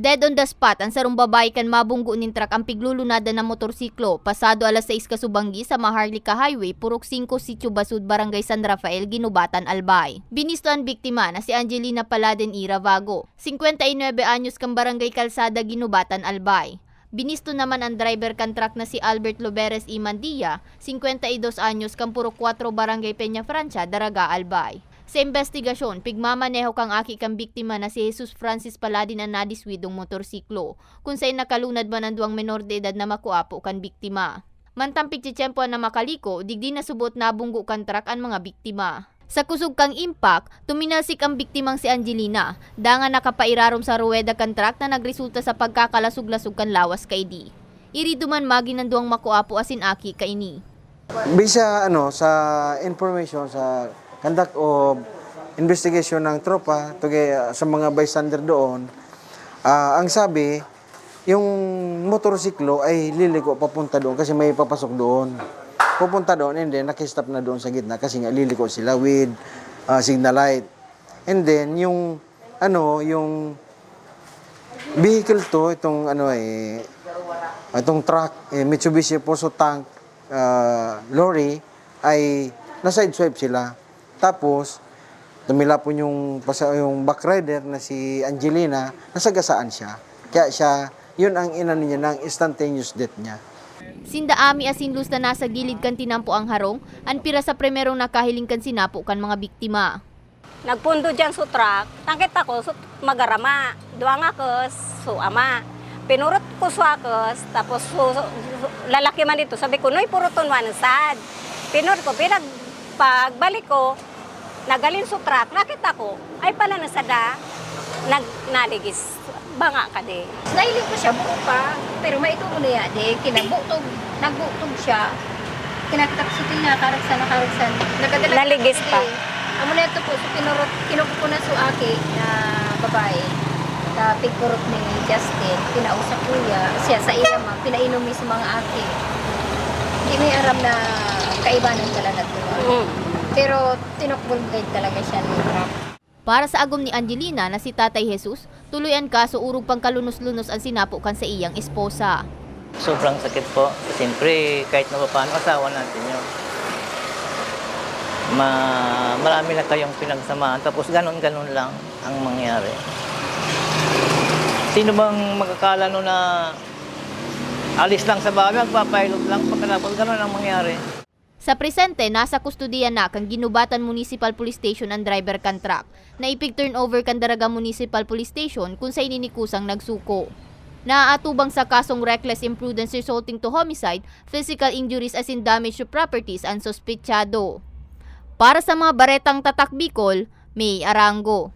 Dead on the spot ang sarong babae kan mabunggo nin truck ang piglulunada ng motorsiklo pasado alas 6 kasubanggi sa Maharlika Highway, Purok 5, Sitio Basud, Barangay San Rafael, Ginubatan, Albay. Binisto ang biktima na si Angelina Paladen Ira Vago, 59 anyos kang Barangay Kalsada, Ginubatan, Albay. Binisto naman ang driver kan truck na si Albert Loberes Imandia, 52 anyos kang Purok 4, Barangay Peña Francia, Daraga, Albay. Sa investigasyon, pigmamaneho kang aki kang biktima na si Jesus Francis Paladin ang nadiswidong motorsiklo, kung sa'y nakalunad man ang duwang menor de edad na makuapo kan biktima. Mantang pigtsitsyempo na makaliko, digdi na subot nabunggo kan truck ang mga biktima. Sa kusog kang impact, tuminalsik ang biktimang si Angelina, danga nakapairarom sa ruweda kan truck na nagresulta sa pagkakalasog-lasog kan lawas kay di. Iriduman magi ng duwang makuapo asin aki kaini. Bisa ano sa information sa conduct of investigation ng tropa tugay uh, sa mga bystander doon, ah, ang sabi yung motorsiklo ay liliko papunta doon kasi may papasok doon. Pupunta doon and then nakistop na doon sa gitna kasi nga liliko sila with ah, signal light. And then yung ano yung vehicle to itong ano eh itong truck eh, Mitsubishi Fuso tank ah, lorry ay na-side swipe sila. Tapos, tumila po yung, yung back rider na si Angelina, nasagasaan siya. Kaya siya, yun ang inano niya ng instantaneous death niya. Sinda ami asin lus na nasa gilid kan tinampo ang harong, an pira sa primerong nakahiling kan sinapo kan mga biktima. Nagpundo dyan sa truck, tangkit ako, so, magarama. Duwa nga kus, so ama. Pinurot ko sa kus, tapos so, so, lalaki man dito. Sabi ko, noy, puruton man sad. Pinurot ko, pinag, pagbalik ko, nagalin sa truck, nakita ko, ay pala nasada, nag, naligis. Banga ka de. Nailing ko siya buo pa, pero may ito mo niya, di, kinabutog, nagbutog siya. Kinakatapsutin niya, karagsan na. Nagadala Naligis pa. Amo na ito po, so kinurot, kinuko ko na sa aki na babae. Na pigkurot ni Justin, pinausap ko niya, siya sa iya ma, pinainom niya sa mga aki. Hindi may aram na kaibanan talaga nagtuwa. Mm. Pero tinukbol guide talaga siya ni. Para sa agom ni Angelina na si Tatay Jesus, tuloy ang kaso urog pang kalunos-lunos ang sinapo kan sa iyang esposa. Sobrang sakit po. Siyempre, kahit na paano, asawa natin yun. Ma marami na kayong pinagsamahan, tapos ganon-ganon lang ang mangyari. Sino bang magkakala no na alis lang sa bahay, magpapilot lang, pagkatapos ganon ang mangyari. Sa presente, nasa kustudiya na kang Ginubatan Municipal Police Station ang driver kan truck na ipig turnover kan Daraga Municipal Police Station kung sa inikusang nagsuko. Naaatubang sa kasong reckless imprudence resulting to homicide, physical injuries as in damage to properties ang sospechado. Para sa mga baretang tatak Bicol, May Arango.